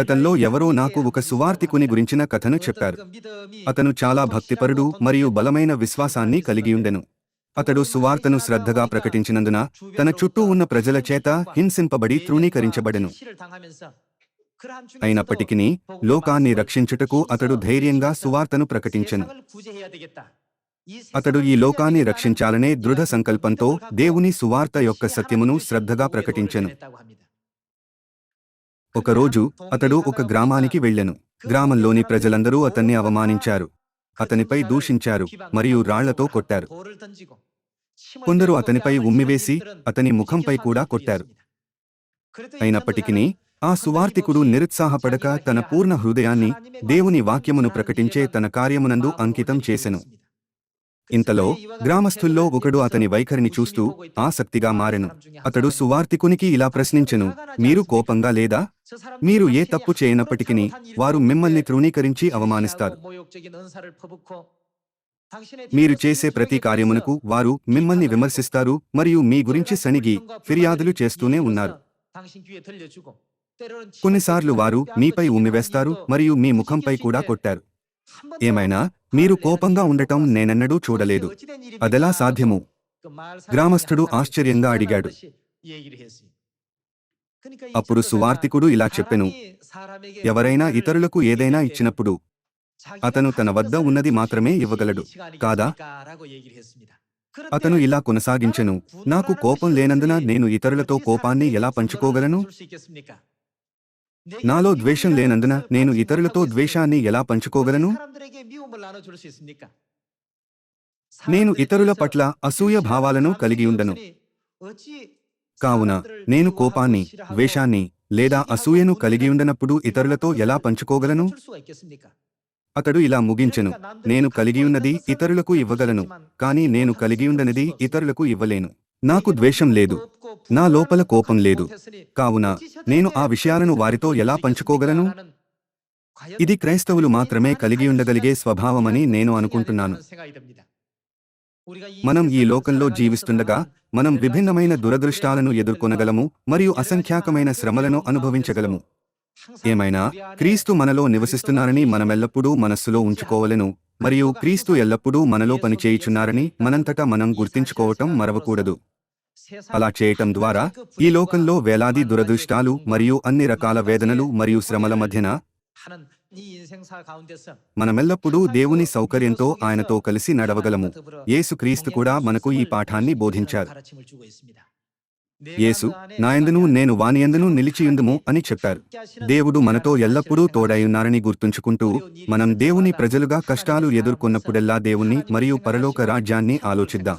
గతంలో ఎవరో నాకు ఒక సువార్తికుని గురించిన కథను చెప్పారు. అతను చాలా భక్తిపరుడు మరియు బలమైన విశ్వాసాన్ని కలిగియుండెను అతడు సువార్తను శ్రద్ధగా ప్రకటించినందున తన చుట్టూ ఉన్న ప్రజల చేత హింసింపబడి తృణీకరించబడెను. అయినప్పటికీ లోకాన్ని రక్షించుటకు అతడు ధైర్యంగా సువార్తను ప్రకటించెను. అతడు ఈ లోకాన్ని రక్షించాలనే దృఢ సంకల్పంతో దేవుని సువార్త యొక్క సత్యమును శ్రద్ధగా ప్రకటించెను. ఒకరోజు అతడు ఒక గ్రామానికి వెళ్ళెను. గ్రామంలోని ప్రజలందరూ అతన్ని అవమానించారు. అతనిపై దూషించారు మరియు రాళ్ళతో కొట్టారు. కొందరు అతనిపై ఉమ్మివేసి అతని ముఖంపై కూడా కొట్టారు. అయినప్పటికీ ఆ సువార్తికుడు నిరుత్సాహపడక తన పూర్ణ హృదయాన్ని దేవుని వాక్యమును ప్రకటించే తన కార్యమునందు అంకితం చేసెను. ఇంతలో గ్రామస్థుల్లో ఒకడు అతని వైఖరిని చూస్తూ ఆసక్తిగా మారెను. అతడు సువార్తికునికి ఇలా ప్రశ్నించెను మీరు కోపంగా లేదా? మీరు ఏ తప్పు చేయనప్పటికీ వారు మిమ్మల్ని తృణీకరించి అవమానిస్తారు. మీరు చేసే ప్రతి కార్యమునకు వారు మిమ్మల్ని విమర్శిస్తారు మరియు మీ గురించి సణిగి ఫిర్యాదులు చేస్తూనే ఉన్నారు. కొన్నిసార్లు వారు మీపై ఉమ్మివేస్తారు మరియు మీ ముఖంపై కూడా కొట్టారు. ఏమైనా? మీరు కోపంగా ఉండటం నేనెన్నడూ చూడలేదు. అదెలా సాధ్యము? గ్రామస్థుడు ఆశ్చర్యంగా అడిగాడు. అప్పుడు సువార్తికుడు ఇలా చెప్పెను. ఎవరైనా ఇతరులకు ఏదైనా ఇచ్చినప్పుడు అతను తన వద్ద ఉన్నది మాత్రమే ఇవ్వగలడు. కాదా? అతను ఇలా కొనసాగించెను. నాకు కోపం లేనందున నేను ఇతరులతో కోపాన్ని ఎలా పంచుకోగలను? నాలో ద్వేషం లేనందున నేను ఇతరులతో ద్వేషాన్ని ఎలా పంచుకోగలను? నేను ఇతరుల పట్ల అసూయ భావాలను కలిగి ఉండను. కావున నేను కోపాన్ని ద్వేషాన్ని లేదా అసూయను కలిగి ఉండనప్పుడు ఇతరులతో ఎలా పంచుకోగలను? అతడు ఇలా ముగించెను నేను కలిగి ఉన్నది ఇతరులకు ఇవ్వగలను కానీ నేను కలిగి ఉండనిది ఇతరులకు ఇవ్వలేను. నాకు ద్వేషం లేదు. నా లోపల కోపం లేదు. కావున నేను ఆ విషయాలను వారితో ఎలా పంచుకోగలను? ఇది క్రైస్తవులు మాత్రమే కలిగి ఉండగలిగే స్వభావమని నేను అనుకుంటున్నాను. మనం ఈ లోకంలో జీవిస్తుండగా మనం విభిన్నమైన దురదృష్టాలను ఎదుర్కొనగలము మరియు అసంఖ్యాకమైన శ్రమలను అనుభవించగలము. ఏమైనా క్రీస్తు మనలో నివసిస్తున్నారని మనమెల్లప్పుడూ మనస్సులో ఉంచుకోవలను మరియు క్రీస్తు ఎల్లప్పుడూ మనలో పనిచేయుచున్నారని మనంతటా మనం గుర్తించుకోవటం మరవకూడదు. అలా చేయటం ద్వారా ఈ లోకంలో వేలాది దురదృష్టాలు మరియు అన్ని రకాల వేదనలు మరియు శ్రమల మధ్యన మనమెల్లప్పుడూ దేవుని సౌకర్యంతో ఆయనతో కలిసి నడవగలము. యేసు క్రీస్తు కూడా మనకు ఈ పాఠాన్ని బోధించారు. యేసు నాయందును నేను వానియందును నిలిచియుందుము అని చెప్పారు. దేవుడు మనతో ఎల్లప్పుడూ తోడైయున్నారని గుర్తుంచుకుంటూ మనం దేవుని ప్రజలుగా కష్టాలు ఎదుర్కొన్నప్పుడెల్లా దేవుణ్ణి మరియు పరలోక రాజ్యాన్ని ఆలోచిద్దాం.